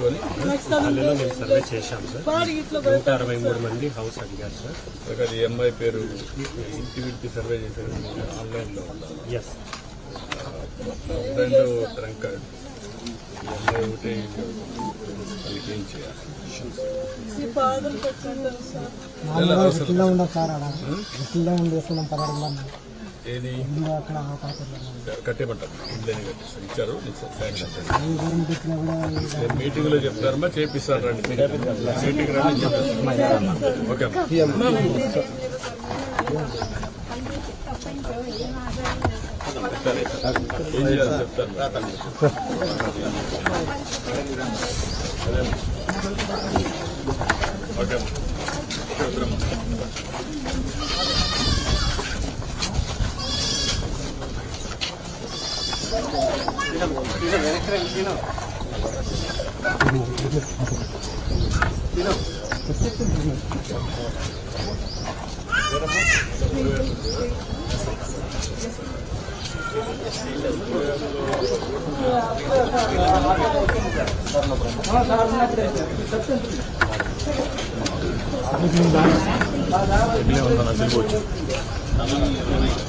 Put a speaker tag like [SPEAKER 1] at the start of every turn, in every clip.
[SPEAKER 1] తీసుకొని
[SPEAKER 2] పల్లెలో మేము సర్వే చేశాం సార్. నూట అరవై మూడు మంది హౌస్ అడిగారు సార్.
[SPEAKER 1] అమ్మాయి పేరు ఇంటి ఇంటి సర్వే చేశారు ఆన్లైన్లో
[SPEAKER 2] ఎస్
[SPEAKER 1] రెండు ట్రంక్ అమ్మాయి ఒకటే వాళ్ళకి ఏం చేయాలి?
[SPEAKER 3] ఉండదు సార్. ఉండి వేసుకున్నాం
[SPEAKER 1] ఏది? కట్టేమంటారు ఇల్లని కట్టేస్తారు. ఇచ్చారు? మీటింగ్లో చెప్తారమ్మా చేపిస్తారు రండి. మీటింగ్ రండి చెప్తారు ఓకే. ఏం చేయాలో చెప్తారు ఓకే అమ్మా. ఓకే, వద్దురమ్మా.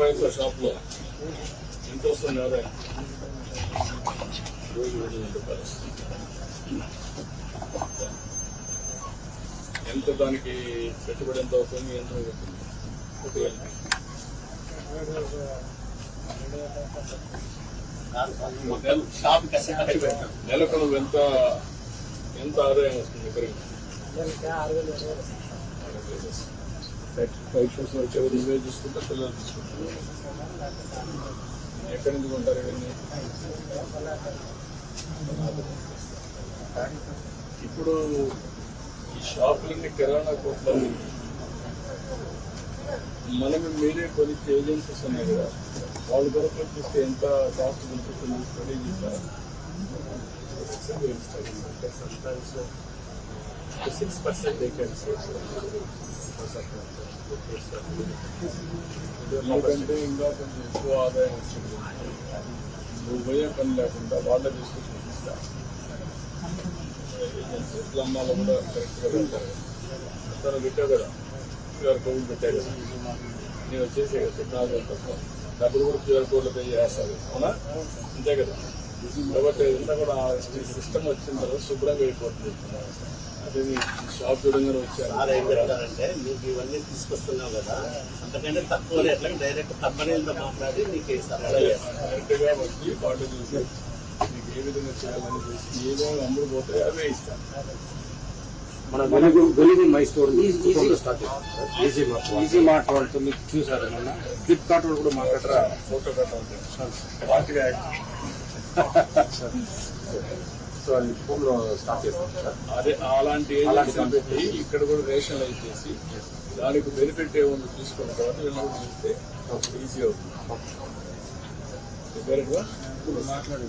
[SPEAKER 1] పోతే షాప్ ఎంత వస్తుంది ఆదాయం ఎంత దానికి పెట్టుబడి ఎంత అవుతుంది ఎంత అవుతుంది నెలకు నువ్వు ఎంత ఎంత ఆదాయం వస్తుంది ఇక్కడికి ఫైవ్ షూస్ వచ్చే నువ్వే చూసుకుంటా పిల్లలు చూసుకుంటా ఎక్కడి నుంచి కొంటారు ఇవన్నీ ఇప్పుడు ఈ షాపులన్నీ కిరాణా కొట్లని మనం మీరే కొన్ని ఏజెన్సీస్ ఉన్నాయి కదా వాళ్ళ కొరకు చూస్తే ఎంత కాస్ట్ బెనిఫిట్ స్టడీ చేశారు
[SPEAKER 2] సిక్స్ పర్సెంట్ వేకెన్సీ
[SPEAKER 1] ఎందుకంటే ఇంకా కొంచెం ఎక్కువ ఆదాయం వచ్చింది నువ్వు పోయే పని లేకుండా వాళ్ళే తీసుకొచ్చి కూడా కరెక్ట్గా పెడతారు తను పెట్టావు కదా క్యూఆర్ కోడ్ పెట్టావు కదా. నేను వచ్చేసి టెక్నాలజీ డబ్బులు కూడా క్యూఆర్ కోడ్లో పే చేస్తారు. అవునా? అంతే కదా. కాబట్టి ఇదంతా కూడా సిస్టమ్ వచ్చిన తర్వాత శుభ్రంగా అయిపోతుంది. అదే మీ షాప్ చూడంగానే వచ్చారు.
[SPEAKER 4] ఏం చెప్తారంటే నీకు ఇవన్నీ తీసుకొస్తున్నావు కదా అంతకంటే తక్కువ రేట్లకు డైరెక్ట్ కంపెనీలతో మాట్లాడి చేస్తాను
[SPEAKER 1] డైరెక్ట్గా వచ్చి బాటిల్ చూసి మీకు ఏ విధంగా చేయాలని చూసి ఏమేమి అమ్ముడు పోతాయి అవే ఇస్తాను
[SPEAKER 5] మన వెలుగు వెలుగు my store start easy mart easy mart వాళ్ళతో మీకు చూసారు మొన్న? ఫ్లిప్కార్ట్ వాళ్ళు కూడా మాట్లాడరా
[SPEAKER 1] ఫోటో కట్టాలి పార్టీగా
[SPEAKER 5] సో అది ఫోన్లో స్టార్ట్ చేస్తాం
[SPEAKER 1] అదే అలాంటి పెట్టి ఇక్కడ కూడా రేషన్ లైట్ చేసి దానికి బెనిఫిట్ ఏముందో తీసుకున్న తర్వాత వీళ్ళు చూస్తే ఈజీ అవుతుంది. డైరెక్ట్గా మాట్లాడి